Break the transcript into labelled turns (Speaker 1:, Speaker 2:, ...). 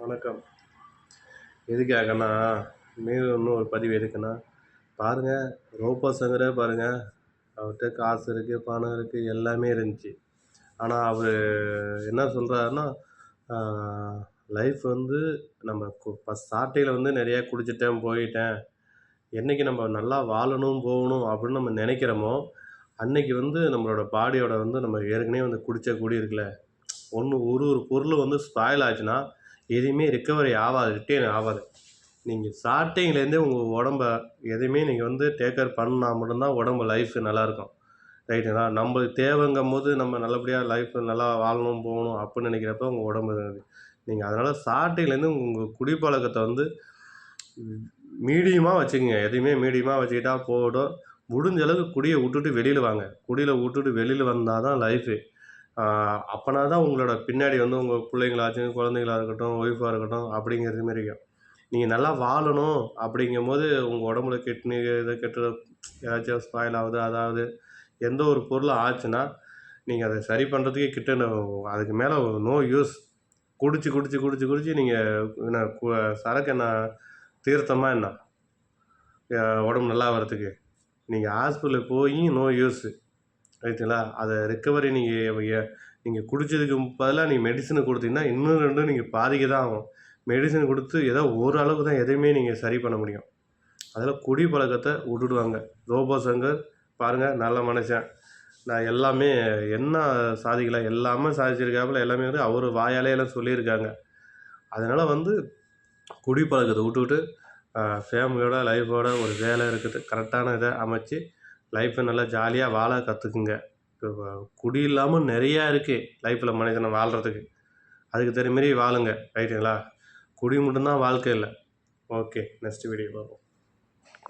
Speaker 1: வணக்கம். எதுக்காகன்னா மேலும் இன்னும் ஒரு பதிவு எதுக்குன்னா பாருங்கள் ரோபோ சங்கரே பாருங்கள் அவர்கிட்ட காசு இருக்குது பணம் இருக்குது எல்லாமே இருந்துச்சு. ஆனால் அவர் என்ன சொல்கிறாருன்னா லைஃப் வந்து நம்ம கு ஸ்டார்டிங்கில் வந்து நிறையா குடிச்சிட்டேன் போயிட்டேன். என்றைக்கு நம்ம நல்லா வாழணும் போகணும் அப்படின்னு நம்ம நினைக்கிறோமோ அன்னைக்கு வந்து நம்மளோட பாடியோட வந்து நம்ம ஏற்கனவே வந்து குடித்த கூடி இருக்குல்ல ஒன்று ஒரு ஒரு பொருள் வந்து ஸ்பாயில் ஆச்சுன்னா எதுவுமே ரிக்கவரி ஆகாது ரிட்டர்ன் ஆகாது. நீங்கள் ஸ்டார்டிங்லேருந்தே உங்கள் உடம்ப எதையுமே நீங்கள் வந்து டேக்கர் பண்ணால் மட்டும்தான் உடம்பு லைஃப் நல்லாயிருக்கும். ரைட்டுங்களா நம்மளுக்கு தேவைங்கும் போது நம்ம நல்லபடியாக லைஃப் நல்லா வாழணும் போகணும் அப்படின்னு நினைக்கிறப்ப உங்கள் உடம்பு நீங்கள் அதனால் ஸ்டார்டிங்லேருந்து உங்கள் குடிப்பழக்கத்தை வந்து மீடியமாக வச்சுக்கோங்க. எதையுமே மீடியமாக வச்சுக்கிட்டா போடும் முடிஞ்ச அளவுக்கு குடியை விட்டுட்டு வெளியில் வாங்க. குடியில் விட்டுட்டு வெளியில் வந்தால் தான் லைஃபு அப்போனா தான் உங்களோட பின்னாடி வந்து உங்கள் பிள்ளைங்களாச்சும் குழந்தைங்களா இருக்கட்டும் ஒய்ஃபாக இருக்கட்டும் அப்படிங்கிறது மாரி இருக்கும். நீங்கள் நல்லா வாழணும் அப்படிங்கும்போது உங்கள் உடம்புல கிட்னி இது கெட்டு ஏதாச்சும் ஸ்பாயில் ஆகுது அதாவது எந்த ஒரு பொருள் ஆச்சுன்னா நீங்கள் அதை சரி பண்ணுறதுக்கே கிட்ட அதுக்கு மேலே நோ யூஸ் குடிச்சு குடிச்சு குடிச்சு குடிச்சு நீங்கள் என்ன சரக்கு என்ன தீர்த்தமாக என்ன? உடம்பு நல்லா வர்றதுக்கு. நீங்கள் ஹாஸ்பிட்டலுக்கு போய் நோ யூஸு ரைட்டுங்களா அதை ரெக்கவரி நீங்கள் நீங்கள் குடித்ததுக்கு பதிலாக நீங்கள் மெடிசனை கொடுத்தீங்கன்னா இன்னும் ரெண்டும் நீங்கள் பாதிக்க தான் ஆகும். மெடிசன் கொடுத்து ஏதோ ஓரளவுக்கு தான் எதையுமே நீங்கள் சரி பண்ண முடியும். அதில் குடி பழக்கத்தை விட்டுடுவாங்க. ரோபோ சங்கர் பாருங்கள் நல்ல மனுஷன். நான் எல்லாமே என்ன சாதிக்கல எல்லாமே சாதிச்சிருக்காப்புல எல்லாமே வந்து அவர் வாயாலே எல்லாம் சொல்லியிருக்காங்க. அதனால் வந்து குடி பழக்கத்தை விட்டுவிட்டு ஃபேமிலியோட லைஃபோட ஒரு வேலை இருக்குது. கரெக்டான இதை அமைச்சு லைஃப்பை நல்லா ஜாலியாக வாழ கற்றுக்குங்க இப்போ குடி இல்லாமல் நிறையா இருக்குது லைஃப்பில் மனிதனை வாழ்கிறதுக்கு அதுக்கு தகுந்த வாழுங்க. ரைட்டுங்களா குடி மட்டும்தான் வாழ்க்கை இல்லை. ஓகே நெக்ஸ்ட் வீடியோ பார்ப்போம்.